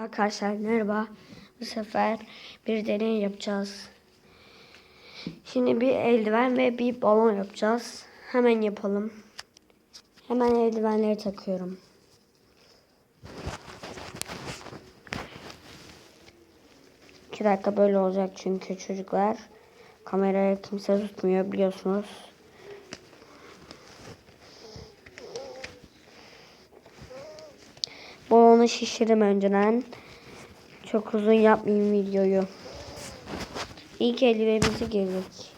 Arkadaşlar merhaba. Bu sefer bir deney yapacağız. Şimdi bir eldiven ve bir balon yapacağız. Hemen yapalım. Hemen eldivenleri takıyorum. İki dakika böyle olacak çünkü çocuklar kamerayı kimse tutmuyor biliyorsunuz. Balonu şişirdim önceden. Çok uzun yapmayayım videoyu. İlk eldivenimizi giydik.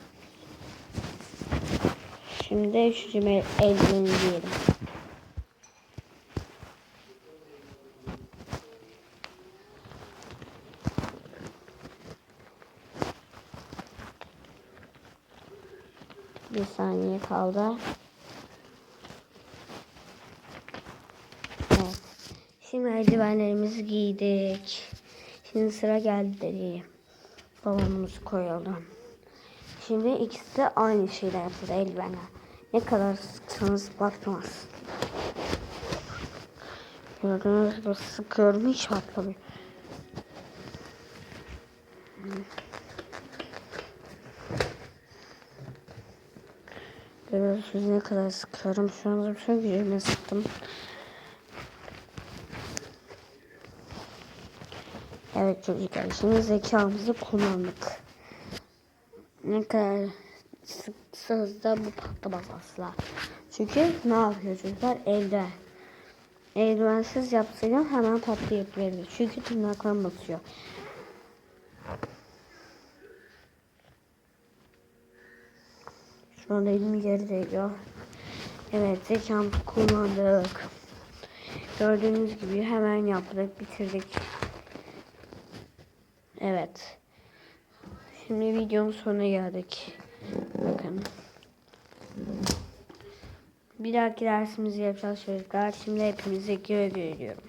Şimdi üçüncü el- eldiveni giyelim. Bir saniye kaldı. Evet. Şimdi eldivenlerimizi giydik. Şimdi sıra geldi dediğim. Balonumuzu koyalım. Şimdi ikisi de aynı şeyler yapıldı eldivenler. Ne kadar sıksanız batmaz. Gördüğünüz gibi sıkıyorum hiç batmıyor. Görüyorsunuz ne kadar sıkıyorum. Şu anda bütün gücümle sıktım. Evet çocuklar şimdi zekamızı kullandık. Ne kadar sıksanız da bu patlamaz asla. Çünkü ne yapıyor çocuklar? Eldiven. Eldivensiz yapsaydım hemen patlayıp verirdi. Çünkü tırnaklarım batıyor. Şu anda elim yere değiyor. Evet zekamızı kullandık. Gördüğünüz gibi hemen yaptık, bitirdik. Evet. Şimdi videonun sonuna geldik. Bakın. Bir dahaki dersimizi yapacağız çocuklar. Şimdi hepinize güle güle diyorum.